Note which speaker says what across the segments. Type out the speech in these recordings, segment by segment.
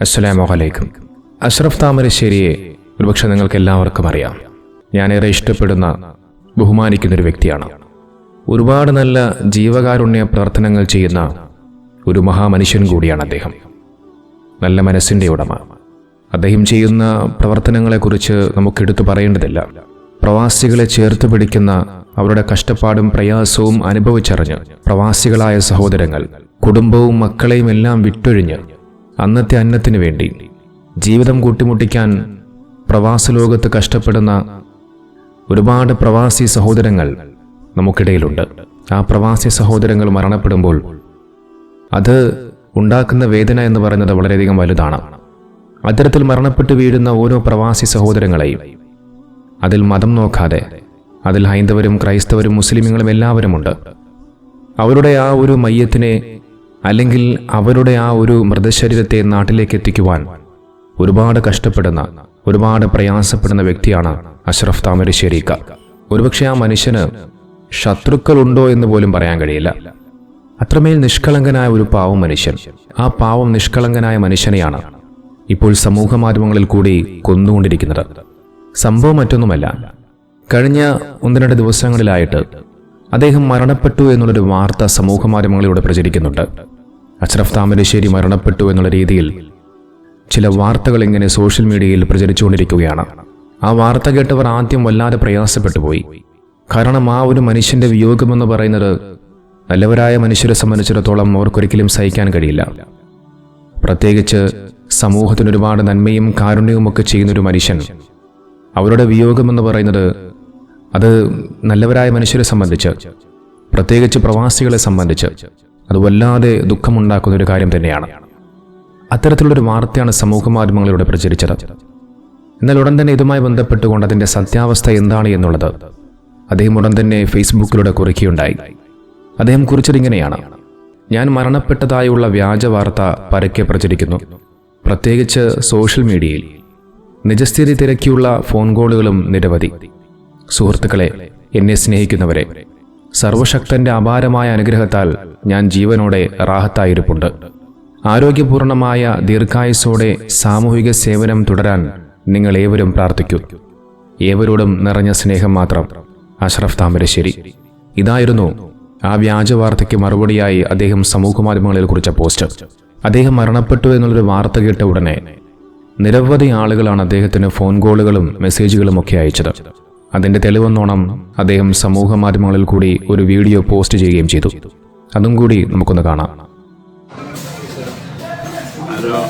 Speaker 1: അസ്സലാമു അലൈക്കും. അഷ്റഫ് താമരശ്ശേരിയെ ഒരുപക്ഷെ നിങ്ങൾക്ക് എല്ലാവർക്കും അറിയാം. ഞാനേറെ ഇഷ്ടപ്പെടുന്ന ബഹുമാനിക്കുന്ന ഒരു വ്യക്തിയാണ്. ഒരുപാട് നല്ല ജീവകാരുണ്യ പ്രവർത്തനങ്ങൾ ചെയ്യുന്ന ഒരു മഹാമനുഷ്യൻ കൂടിയാണ് അദ്ദേഹം. നല്ല മനസ്സിന്റെ ഉടമ. അദ്ദേഹം ചെയ്യുന്ന പ്രവർത്തനങ്ങളെക്കുറിച്ച് നമുക്കെടുത്തു പറയേണ്ടതില്ല. പ്രവാസികളെ ചേർത്ത് പിടിക്കുന്ന അവരുടെ കഷ്ടപ്പാടും പ്രയാസവും അനുഭവിച്ചറിഞ്ഞ് പ്രവാസികളായ സഹോദരങ്ങൾ കുടുംബവും മക്കളെയും എല്ലാം വിട്ടൊഴിഞ്ഞ് അന്നത്തെ അന്നത്തിനു വേണ്ടി ജീവിതം കൂട്ടിമുട്ടിക്കാൻ പ്രവാസ ലോകത്ത് കഷ്ടപ്പെടുന്ന ഒരുപാട് പ്രവാസി സഹോദരങ്ങൾ നമുക്കിടയിലുണ്ട്. ആ പ്രവാസി സഹോദരങ്ങൾ മരണപ്പെടുമ്പോൾ അത് ഉണ്ടാക്കുന്ന വേദന എന്ന് പറയുന്നത് വളരെയധികം വലുതാണ്. അത്തരത്തിൽ മരണപ്പെട്ടു വീഴുന്ന ഓരോ പ്രവാസി സഹോദരങ്ങളെയും അതിൽ മതം നോക്കാതെ അതിൽ ഹൈന്ദവരും ക്രൈസ്തവരും മുസ്ലിമുകളും എല്ലാവരുമുണ്ട്. അവരുടെ ആ ഒരു മയ്യത്തിനെ അല്ലെങ്കിൽ അവരുടെ ആ ഒരു മൃതശരീരത്തെ നാട്ടിലേക്ക് എത്തിക്കുവാൻ ഒരുപാട് കഷ്ടപ്പെടുന്ന ഒരുപാട് പ്രയാസപ്പെടുന്ന വ്യക്തിയാണ് അഷ്റഫ് താമരശ്ശേരിക്ക ഒരുപക്ഷെ ആ മനുഷ്യന് ശത്രുക്കളുണ്ടോ എന്ന് പോലും പറയാൻ കഴിയില്ല. അത്രമേൽ നിഷ്കളങ്കനായ ഒരു പാവം മനുഷ്യൻ ആ പാവം നിഷ്കളങ്കനായ മനുഷ്യനെയാണ് ഇപ്പോൾ സമൂഹ മാധ്യമങ്ങളിൽ കൂടി കൊന്നുകൊണ്ടിരിക്കുന്നത്. സംഭവം മറ്റൊന്നുമല്ല. കഴിഞ്ഞ ഒന്ന് രണ്ട് ദിവസങ്ങളിലായിട്ട് അദ്ദേഹം മരണപ്പെട്ടു എന്നുള്ളൊരു വാർത്ത സമൂഹ മാധ്യമങ്ങളിലൂടെ പ്രചരിക്കുന്നുണ്ട്. അഷ്റഫ് താമരശ്ശേരി മരണപ്പെട്ടു എന്നുള്ള രീതിയിൽ ചില വാർത്തകൾ ഇങ്ങനെ സോഷ്യൽ മീഡിയയിൽ പ്രചരിച്ചുകൊണ്ടിരിക്കുകയാണ്. ആ വാർത്ത കേട്ടവർ ആദ്യം വല്ലാതെ പ്രയാസപ്പെട്ടു പോയി. കാരണം ആ ഒരു മനുഷ്യന്റെ വിയോഗമെന്ന് പറയുന്നത് നല്ലവരായ മനുഷ്യരെ സംബന്ധിച്ചിടത്തോളം അവർക്കൊരിക്കലും സഹിക്കാൻ കഴിയില്ല. പ്രത്യേകിച്ച് സമൂഹത്തിന് ഒരുപാട് നന്മയും കാരുണ്യവും ഒക്കെ ചെയ്യുന്നൊരു മനുഷ്യൻ. അവരുടെ വിയോഗമെന്ന് പറയുന്നത് അത് നല്ലവരായ മനുഷ്യരെ സംബന്ധിച്ച് പ്രത്യേകിച്ച് പ്രവാസികളെ സംബന്ധിച്ച് അത് വല്ലാതെ ദുഃഖമുണ്ടാക്കുന്ന ഒരു കാര്യം തന്നെയാണ്. അത്തരത്തിലുള്ളൊരു വാർത്തയാണ് സമൂഹ മാധ്യമങ്ങളിലൂടെ പ്രചരിച്ചത്. എന്നാൽ ഉടൻ തന്നെ ഇതുമായി ബന്ധപ്പെട്ടുകൊണ്ട് അതിന്റെ സത്യാവസ്ഥ എന്താണ് എന്നുള്ളത് അദ്ദേഹം ഉടൻ തന്നെ ഫേസ്ബുക്കിലൂടെ കുറിക്കുകയുണ്ടായി അദ്ദേഹം കുറിച്ചതിങ്ങനെയാണ്. ഞാൻ മരണപ്പെട്ടതായുള്ള വ്യാജ വാർത്ത പരക്കെ പ്രചരിക്കുന്നു. പ്രത്യേകിച്ച് സോഷ്യൽ മീഡിയയിൽ. നിജസ്ഥിതി തിരക്കിയുള്ള ഫോൺ കോളുകളും നിരവധി. സുഹൃത്തുക്കളെ എന്നെ സ്നേഹിക്കുന്നവരെ സർവശക്തന്റെ അപാരമായ അനുഗ്രഹത്താൽ ഞാൻ ജീവനോടെ റാഹത്തായിരിപ്പുണ്ട്. ആരോഗ്യപൂർണമായ ദീർഘായുസോടെ സാമൂഹിക സേവനം തുടരാൻ നിങ്ങൾ ഏവരും പ്രാർത്ഥിക്കൂ. ഏവരോടും നിറഞ്ഞ സ്നേഹം മാത്രം. അഷ്റഫ് താമരശ്ശേരി. ഇതായിരുന്നു ആ വ്യാജവാർത്തയ്ക്ക് മറുപടിയായി അദ്ദേഹം സമൂഹമാധ്യമങ്ങളിൽ കുറിച്ച പോസ്റ്റ്. അദ്ദേഹം മരണപ്പെട്ടു എന്നുള്ളൊരു വാർത്ത കേട്ട ഉടനെ നിരവധി ആളുകളാണ് അദ്ദേഹത്തിന് ഫോൺ കോളുകളും മെസ്സേജുകളും ഒക്കെ അയച്ചത്. അതിന്റെ തെളിവെന്നോണം അദ്ദേഹം സമൂഹ മാധ്യമങ്ങളിൽ കൂടി ഒരു വീഡിയോ പോസ്റ്റ് ചെയ്യുകയും ചെയ്തു. അതും കൂടി നമുക്കൊന്ന് കാണാം.
Speaker 2: ഹലോ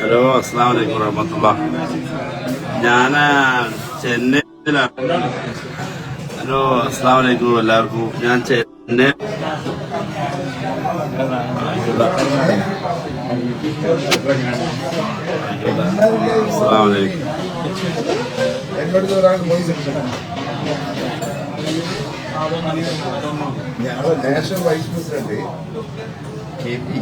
Speaker 2: ഹലോ അസ്സാം വലൈക്കും വറഹമത്തുള്ള ഞാൻ ചെന്നൈയിലാണ്. ഹലോ അസ്സാം വലൈക്കും എല്ലാവർക്കും. ഞാൻ ചെന്നൈ
Speaker 3: എന്നോട് national vice president K P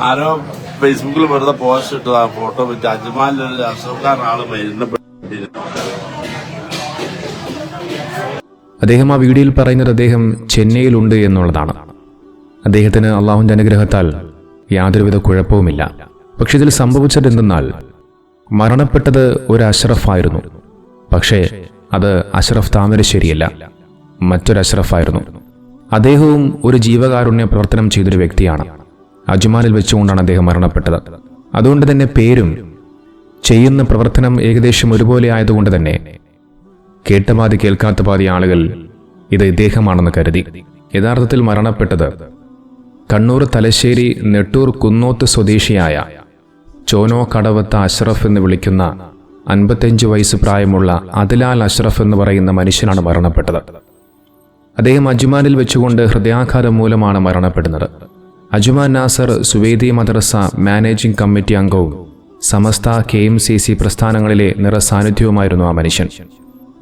Speaker 2: ആരോ ഫേസ്ബുക്കിൽ വെറുതെ പോസ്റ്റ് ഇട്ടതാ. ഫോട്ടോ വെച്ച്. അജ്മാലിലൊരു അസുഖക്കാരൻ ആൾ മരുന്നപ്പെട്ടിരുന്നു
Speaker 1: അദ്ദേഹം ആ വീഡിയോയിൽ പറയുന്നത് അദ്ദേഹം ചെന്നൈയിലുണ്ട് എന്നുള്ളതാണ്. അദ്ദേഹത്തിന് അള്ളാഹുവിന്റെ അനുഗ്രഹത്താൽ യാതൊരുവിധ കുഴപ്പവുമില്ല. പക്ഷെ ഇതിൽ സംഭവിച്ചത് എന്തെന്നാൽ മരണപ്പെട്ടത് ഒരു അഷ്റഫായിരുന്നു. പക്ഷേ അത് അഷ്റഫ് താമരശ്ശേരിയല്ല മറ്റൊരു അഷ്റഫായിരുന്നു. അദ്ദേഹവും ഒരു ജീവകാരുണ്യ പ്രവർത്തനം ചെയ്തൊരു വ്യക്തിയാണ്. അജ്മാനിൽ വെച്ചുകൊണ്ടാണ് അദ്ദേഹം മരണപ്പെട്ടത്. അതുകൊണ്ട് തന്നെ പേരും ചെയ്യുന്ന പ്രവർത്തനം ഏകദേശം ഒരുപോലെ ആയതുകൊണ്ട് തന്നെ കേട്ട പാതി കേൾക്കാത്ത പാതി ആളുകൾ ഇത് ഇദ്ദേഹമാണെന്ന് കരുതി. യഥാർത്ഥത്തിൽ മരണപ്പെട്ടത് കണ്ണൂർ തലശ്ശേരി നെട്ടൂർ കുന്നോത്ത് സ്വദേശിയായ ചോനോ കടവത്ത അഷ്റഫ് എന്ന് വിളിക്കുന്ന അൻപത്തഞ്ച് വയസ്സ് പ്രായമുള്ള അതിലാൽ അഷ്റഫ് എന്ന് പറയുന്ന മനുഷ്യനാണ് മരണപ്പെട്ടത്. അദ്ദേഹം അജ്മാനിൽ വെച്ചുകൊണ്ട് ഹൃദയാഘാതം മൂലമാണ് മരണപ്പെടുന്നത്. അജ്മാൻ നാസർ സുവേദി മദ്രസ മാനേജിംഗ് കമ്മിറ്റി അംഗവും Samastha K M C C പ്രസ്ഥാനങ്ങളിലെ നിറസാന്നിധ്യവുമായിരുന്നു ആ മനുഷ്യൻ.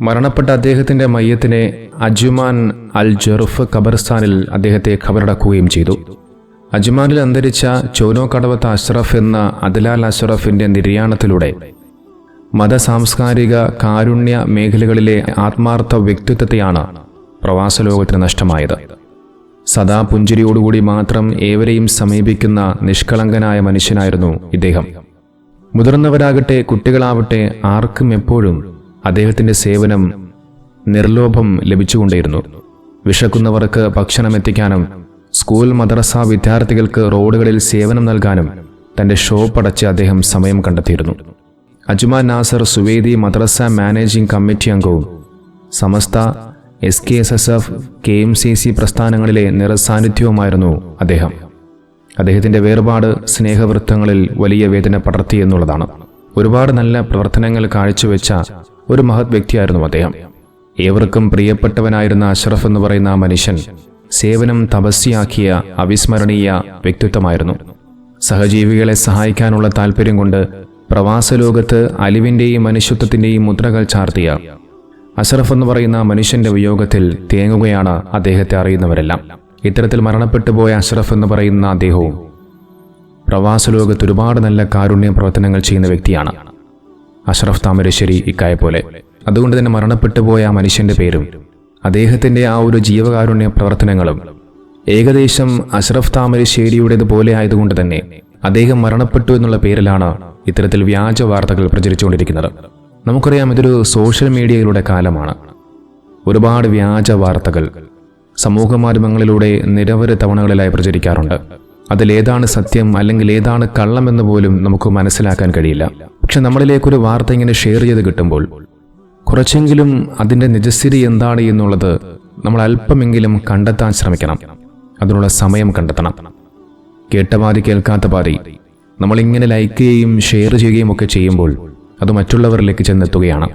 Speaker 1: മരണപ്പെട്ട അദ്ദേഹത്തിന്റെ മയ്യത്തിനെ അജുമാൻ അൽ ജെറുഫ് ഖബർസ്ഥാനിൽ അദ്ദേഹത്തെ ഖബറടക്കുകയും ചെയ്തു. അജ്മാനിൽ അന്തരിച്ച ചോനോ കടവത്ത അഷ്റഫ് എന്ന അദ്ലാൽ അഷ്റഫിന്റെ നിര്യാണത്തിലൂടെ മത സാംസ്കാരിക കാരുണ്യ മേഖലകളിലെ ആത്മാർത്ഥ വ്യക്തിത്വത്തെയാണ് പ്രവാസ ലോകത്തിന് നഷ്ടമായത്. സദാ പുഞ്ചിരിയോടുകൂടി മാത്രം ഏവരെയും സമീപിക്കുന്ന നിഷ്കളങ്കനായ മനുഷ്യനായിരുന്നു ഇദ്ദേഹം. മുതിർന്നവരാകട്ടെ കുട്ടികളാവട്ടെ ആർക്കും എപ്പോഴും അദ്ദേഹത്തിന്റെ സേവനം നിർലോഭം ലഭിച്ചുകൊണ്ടിരുന്നു വിശക്കുന്നവർക്ക് ഭക്ഷണം എത്തിക്കാനും സ്കൂൾ മദ്രസ വിദ്യാർത്ഥികൾക്ക് റോഡുകളിൽ സേവനം നൽകാനും തന്റെ ഷോപ്പ് അടച്ച് അദ്ദേഹം സമയം കണ്ടെത്തിയിരുന്നു. അജ്മാൻ നാസർ സുവേദി മദ്രസ മാനേജിംഗ് കമ്മിറ്റി അംഗവും Samastha S K S S F K M C C പ്രസ്ഥാനങ്ങളിലെ നിറസാന്നിധ്യവുമായിരുന്നു അദ്ദേഹം. അദ്ദേഹത്തിന്റെ വേർപാട് സ്നേഹവൃത്തങ്ങളിൽ വലിയ വേദന പടർത്തി എന്നുള്ളതാണ്. ഒരുപാട് നല്ല പ്രവർത്തനങ്ങൾ കാഴ്ചവെച്ച ഒരു മഹത് വ്യക്തിയായിരുന്നു അദ്ദേഹം. ഏവർക്കും പ്രിയപ്പെട്ടവനായിരുന്ന അഷ്റഫ് എന്ന് പറയുന്ന ആ മനുഷ്യൻ സേവനം തപസ്യാക്കിയ അവിസ്മരണീയ വ്യക്തിത്വമായിരുന്നു. സഹജീവികളെ സഹായിക്കാനുള്ള താല്പര്യം കൊണ്ട് പ്രവാസ ലോകത്ത് അലിവിന്റെയും മനുഷ്യത്വത്തിന്റെയും മുദ്രകൾ ചാർത്തിയ അഷറഫ് എന്ന് പറയുന്ന മനുഷ്യന്റെ വിയോഗത്തിൽ തേങ്ങുകയാണ് അദ്ദേഹത്തെ അറിയുന്നവരെല്ലാം. ഇത്തരത്തിൽ മരണപ്പെട്ടു പോയ അഷറഫ് എന്ന് പറയുന്ന അദ്ദേഹവും പ്രവാസ ലോകത്ത് ഒരുപാട് നല്ല കാരുണ്യ പ്രവർത്തനങ്ങൾ ചെയ്യുന്ന വ്യക്തിയാണ്. അഷറഫ് താമരശ്ശേരി ഇക്കായ പോലെ. അതുകൊണ്ട് തന്നെ മരണപ്പെട്ടു പോയ ആ മനുഷ്യന്റെ പേരും അദ്ദേഹത്തിന്റെ ആ ഒരു ജീവകാരുണ്യ പ്രവർത്തനങ്ങളും ഏകദേശം അഷ്റഫ് താമരശ്ശേരിയുടേതുപോലെ ആയതുകൊണ്ട് തന്നെ അദ്ദേഹം മരണപ്പെട്ടു എന്നുള്ള പേരിലാണ് ഇത്തരത്തിൽ വ്യാജ വാർത്തകൾ പ്രചരിച്ചുകൊണ്ടിരിക്കുന്നത്. നമുക്കറിയാം ഇതൊരു സോഷ്യൽ മീഡിയയിലൂടെ കാലമാണ്. ഒരുപാട് വ്യാജ വാർത്തകൾ സമൂഹ മാധ്യമങ്ങളിലൂടെ നിരവധി തവണകളിലായി പ്രചരിക്കാറുണ്ട്. അതിലേതാണ് സത്യം അല്ലെങ്കിൽ ഏതാണ് കള്ളമെന്ന് പോലും നമുക്ക് മനസ്സിലാക്കാൻ കഴിയില്ല. പക്ഷെ നമ്മളിലേക്കൊരു വാർത്ത ഇങ്ങനെ ഷെയർ ചെയ്ത് കിട്ടുമ്പോൾ കുറച്ചെങ്കിലും അതിന്റെ നിജസ്ഥിതി എന്താണ് എന്നുള്ളത് നമ്മൾ അല്പമെങ്കിലും കണ്ടെത്താൻ ശ്രമിക്കണം. അതിനുള്ള സമയം കണ്ടെത്തണം. കേട്ട പാതി കേൾക്കാത്ത പാതി നമ്മളിങ്ങനെ ലൈക്ക് ചെയ്യുകയും ഷെയർ ചെയ്യുകയും ഒക്കെ ചെയ്യുമ്പോൾ അത് മറ്റുള്ളവരിലേക്ക് ചെന്നെത്തുകയാണ്.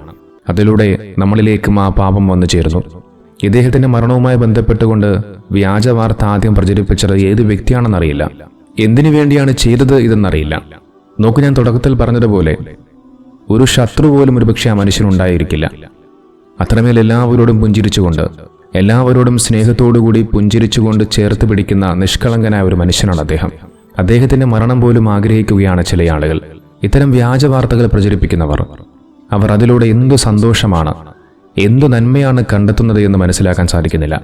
Speaker 1: അതിലൂടെ നമ്മളിലേക്കും ആ പാപം വന്നു ചേരുന്നു. ഇദ്ദേഹത്തിന്റെ മരണവുമായി ബന്ധപ്പെട്ടുകൊണ്ട് വ്യാജ വാർത്ത ആദ്യം പ്രചരിപ്പിച്ചത് ഏത് വ്യക്തിയാണെന്നറിയില്ല. എന്തിനു വേണ്ടിയാണ് ചെയ്തത് ഇതെന്നറിയില്ല. നോക്കൂ ഞാൻ തുടക്കത്തിൽ പറഞ്ഞതുപോലെ ഒരു ശത്രു പോലും ഒരുപക്ഷെ ആ മനുഷ്യനുണ്ടായിരിക്കില്ല അത്രമേൽ എല്ലാവരോടും പുഞ്ചിരിച്ചുകൊണ്ട് എല്ലാവരോടും സ്നേഹത്തോടുകൂടി പുഞ്ചിരിച്ചുകൊണ്ട് ചേർത്ത് പിടിക്കുന്ന നിഷ്കളങ്കനായ ഒരു മനുഷ്യനാണ് അദ്ദേഹം. അദ്ദേഹത്തിന്റെ മരണം പോലും ആഗ്രഹിക്കുകയാണ് ചില ആളുകൾ. ഇത്തരം വ്യാജ വാർത്തകൾ പ്രചരിപ്പിക്കുന്നവർ. അവർ അതിലൂടെ എന്തു സന്തോഷമാണ് എന്തു നന്മയാണ് കണ്ടെത്തുന്നത് എന്ന് മനസ്സിലാക്കാൻ സാധിക്കുന്നില്ല.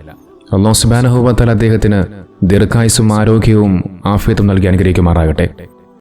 Speaker 1: അള്ളാഹു സുബാനഹുബത്താൽ അദ്ദേഹത്തിന് ദീർഘായുസും ആരോഗ്യവും ആഫിയത്തും നൽകി അനുഗ്രഹിക്കുമാറാകട്ടെ.